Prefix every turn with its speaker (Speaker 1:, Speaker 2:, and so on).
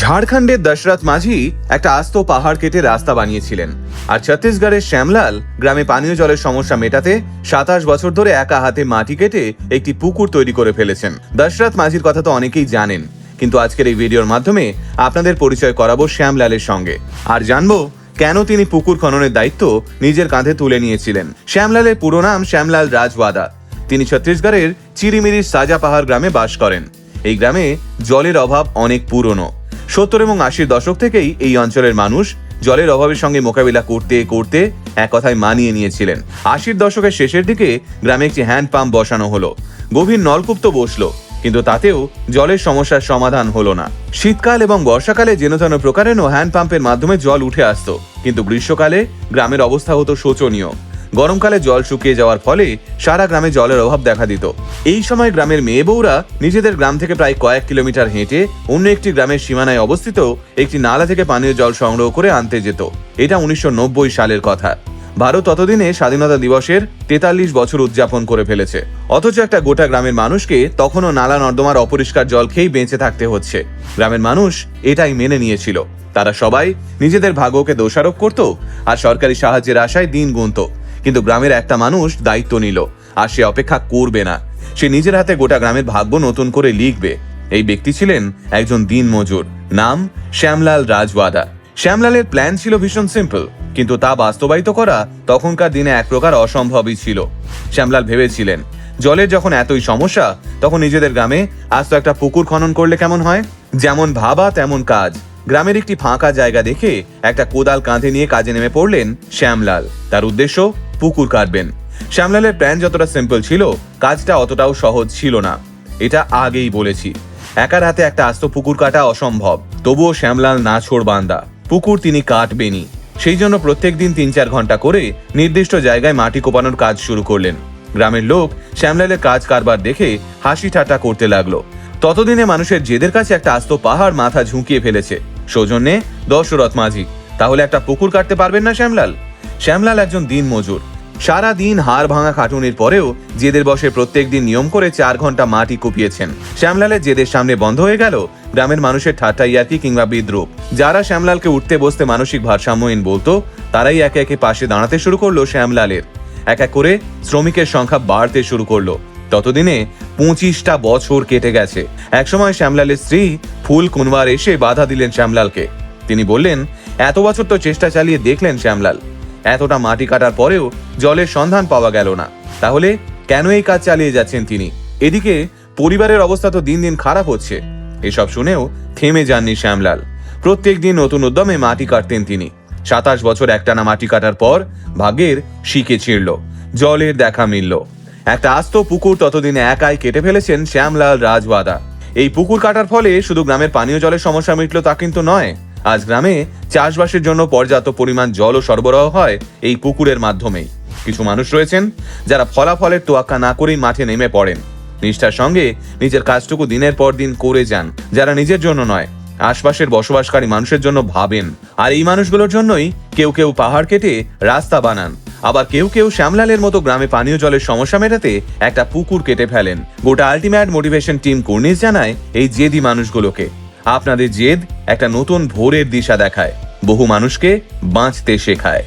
Speaker 1: ঝাড়খণ্ডের দশরথ মাঝি একটা আস্ত পাহাড় কেটে রাস্তা বানিয়েছিলেন। আর ছত্তিশগড়ের শ্যামলাল গ্রামে পানীয় জলের সমস্যা মেটাতে সাতাশ বছর ধরে একা হাতে মাটি কেটে একটি পুকুর তৈরি করে ফেলেছেন। দশরথ মাঝির কথা তো অনেকেই জানেন, কিন্তু আজকের এই ভিডিওর মাধ্যমে আপনাদের পরিচয় করাবো শ্যামলালের সঙ্গে। আর জানব কেন তিনি পুকুর খননের দায়িত্ব নিজের কাঁধে তুলে নিয়েছিলেন। শ্যামলালের পুরো নাম শ্যামলাল রাজওয়াদা। তিনি ছত্তিশগড়ের চিরিমিরির সাজা পাহাড় গ্রামে বাস করেন। এই গ্রামে জলের অভাব অনেক পুরনো। সত্তর এবং আশির দশক থেকেই এই অঞ্চলের মানুষ জলের অভাবের সঙ্গে মোকাবিলা করতে করতে এক কথায় মানিয়ে নিয়েছিলেন। আশির দশকের শেষের দিকে গ্রামে একটি হ্যান্ড পাম্প বসানো হলো। গভীর নলকূপ তো বসল, কিন্তু তাতেও জলের সমস্যার সমাধান হলো না। শীতকাল এবং বর্ষাকালে যেন তেন প্রকারেণও হ্যান্ড পাম্পের মাধ্যমে জল উঠে আসতো, কিন্তু গ্রীষ্মকালে গ্রামের অবস্থা হতো শোচনীয়। গরমকালে জল শুকিয়ে যাওয়ার ফলে সারা গ্রামে জলের অভাব দেখা দিত। এই সময় গ্রামের মেয়ে বউরা নিজেদের গ্রাম থেকে প্রায় কয়েক কিলোমিটার হেঁটে অন্য একটি গ্রামের সীমানায় অবস্থিত একটি নালা থেকে পানীয় জল সংগ্রহ করে আনতে যেত। এটা উনিশশো নব্বই সালের কথা। ভারত ততদিনে স্বাধীনতা দিবসের তেতাল্লিশ বছর উদযাপন করে ফেলেছে। অথচ একটা গোটা গ্রামের মানুষকে তখনও নালা নর্দমার অপরিষ্কার জল খেয়েই বেঁচে থাকতে হচ্ছে। গ্রামের মানুষ এটাই মেনে নিয়েছিল। তারা সবাই নিজেদের ভাগ্যকে দোষারোপ করত আর সরকারি সাহায্যের আশায় দিন গুনত। কিন্তু গ্রামের একটা মানুষ দায়িত্ব নিল, আর সে অপেক্ষা করবে না। সে নিজের হাতে গোটা গ্রামের ভাগ্য নতুন করে লিখবে। এই ব্যক্তি ছিলেন একজন দিন মজুর নাম শ্যামলাল রাজওয়াদা। শ্যামলালের প্ল্যান ছিল ভীষণ সিম্পল, কিন্তু তা বাস্তবায়িত করা তখনকার দিনে এক প্রকার অসম্ভবই ছিল। শ্যামলাল ভেবেছিলেন, জলের যখন এতই সমস্যা, তখন নিজেদের গ্রামে আজ তো একটা পুকুর খনন করলে কেমন হয়? যেমন ভাবা, তেমন কাজ। গ্রামের একটি ফাঁকা জায়গা দেখে একটা কোদাল কাঁধে নিয়ে কাজে নেমে পড়লেন শ্যামলাল। তার উদ্দেশ্য পুকুর কাটবেন। শ্যামলালের প্ল্যান যতটা সিম্পল ছিল, কাজটা অতটাও সহজ ছিল না। এটা আগেই বলেছি। একার হাতে একটা আস্ত পুকুর কাটা অসম্ভব। তবুও শ্যামলাল না ছোড় বান্দা। পুকুর তিনি কাটবেনই। সেই জন্য প্রত্যেক দিন তিন চার ঘণ্টা করে নির্দিষ্ট জায়গায় মাটি কোপানোর কাজ শুরু করলেন। গ্রামের লোক শ্যামলালের কাজ কারবার দেখে হাসি ঠাট্টা করতে লাগল। ততদিনে মানুষের জেদের কাছে একটা আস্ত পাহাড় মাথা ঝুঁকিয়ে ফেলেছে। সৌজন্যে দশরথ মাঝি, তাহলে একটা পুকুর কাটতে পারবেন না শ্যামলাল? শ্যামলাল একজন দিন মজুর সারা দিন হাড় ভাঙা খাটুনির পরেও জেদের বসে প্রত্যেক দিন নিয়ম করে চার ঘণ্টা মাটি কুপিয়েছেন। শ্যামলালের জেদের সামনে বন্ধ হয়ে গেল গ্রামের মানুষের ঠাট্টা ইয়াকি কিংবা বিদ্রুপ। যারা শ্যামলালকে উঠতে বসতে মানসিক ভারসাম্যহীন বলতো, তারাই একে একে পাশে দাঁড়াতে শুরু করল শ্যামলালের। এক এক করে শ্রমিকের সংখ্যা বাড়তে শুরু করল। ততদিনে পঁচিশটা বছর কেটে গেছে। একসময় শ্যামলালের স্ত্রী ফুল কুনওয়ার এসে বাধা দিলেন শ্যামলালকে। তিনি বললেন, এত বছর তো চেষ্টা চালিয়ে দেখলেন শ্যামলাল। এতটা মাটি কাটার পরেও জলের সন্ধান পাওয়া গেল না। তাহলে কেন এই কাজ চালিয়ে যাচ্ছেন তিনি? এদিকে পরিবারের অবস্থা তো দিন দিন খারাপ হচ্ছে। এসব শুনেও থেমে যাননি শ্যামলাল। প্রত্যেক দিন নতুন উদ্যমে মাটি কাটতেন তিনি। সাতাশ বছর একটানা মাটি কাটার পর ভাগ্যের শিকে ছিঁড়ল। জলের দেখা মিলল। একটা আস্ত পুকুর ততদিনে একাই কেটে ফেলেছেন শ্যামলাল রাজওয়াদা। এই পুকুর কাটার ফলে শুধু গ্রামের পানীয় জলের সমস্যা মিটল তা কিন্তু নয়। আজ গ্রামে চাষবাসের জন্য পর্যাপ্ত পরিমাণ জলও সরবরাহ হয় এই পুকুরের মাধ্যমেই। কিছু মানুষ রয়েছেন যারা ফলাফলের তোয়াক্কা না করেই মাঠে নেমে পড়েন। নিষ্ঠার সঙ্গে নিজের কাজটুকু দিনের পর দিন করে যান, যারা নিজের জন্য নয়। আশপাশের বসবাসকারী মানুষের জন্য ভাবেন, আর এই মানুষগুলোর জন্যই কেউ কেউ পাহাড় কেটে রাস্তা বানান। আবার কেউ কেউ শ্যামলালের মতো গ্রামে পানীয় জলের সমস্যা মেটাতে একটা পুকুর কেটে ফেলেন। গোটা আলটিমেট মোটিভেশন টিম কর্নিশ জানায় এই জেদি মানুষগুলোকে। আপনাদের জেদ একটা নতুন ভোরের দিশা দেখায়। বহু মানুষকে বাঁচতে শেখায়।